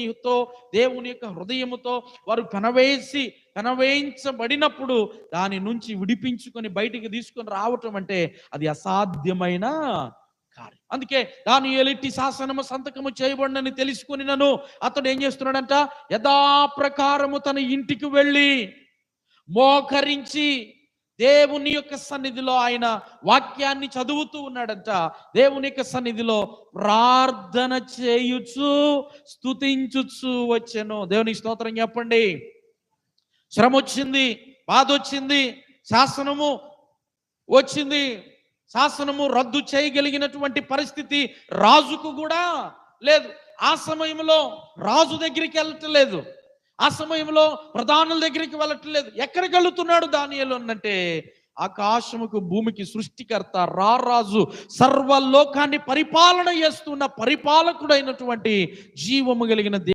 తో దేవుని యొక్క హృదయముతో వారు కనవేసి కనవేయించబడినప్పుడు దాని నుంచి విడిపించుకొని బయటికి తీసుకొని రావటం అంటే అది అసాధ్యమైన కార్యం. అందుకే దాని ఎలిటి శాసనము సంతకము చేయబడినని తెలుసుకుని నన్ను అతడు ఏం చేస్తున్నాడంట? యథాప్రకారము తన ఇంటికి వెళ్ళి మోకరించి దేవుని యొక్క సన్నిధిలో ఆయన వాక్యాన్ని చదువుతూ ఉన్నాడంట. దేవుని యొక్క సన్నిధిలో ప్రార్థన చేయుచు స్థుతించుచు వచ్చాను. దేవుని స్తోత్రం చెప్పండి. శ్రమ వచ్చింది బాధ వచ్చింది శాసనము వచ్చింది శాసనము రద్దు చేయగలిగినటువంటి పరిస్థితి రాజుకు కూడా లేదు. ఆ సమయంలో రాజు దగ్గరికి వెళ్ళటం లేదు ఆ సమయంలో ప్రధానుల దగ్గరికి వెళ్ళట్లేదు. ఎక్కడికి వెళుతున్నాడు దానియలు అంటే ఆకాశముకు భూమికి సృష్టికర్త రారాజు సర్వలోకాన్ని పరిపాలన చేస్తున్న పరిపాలకుడైనటువంటి జీవము కలిగిన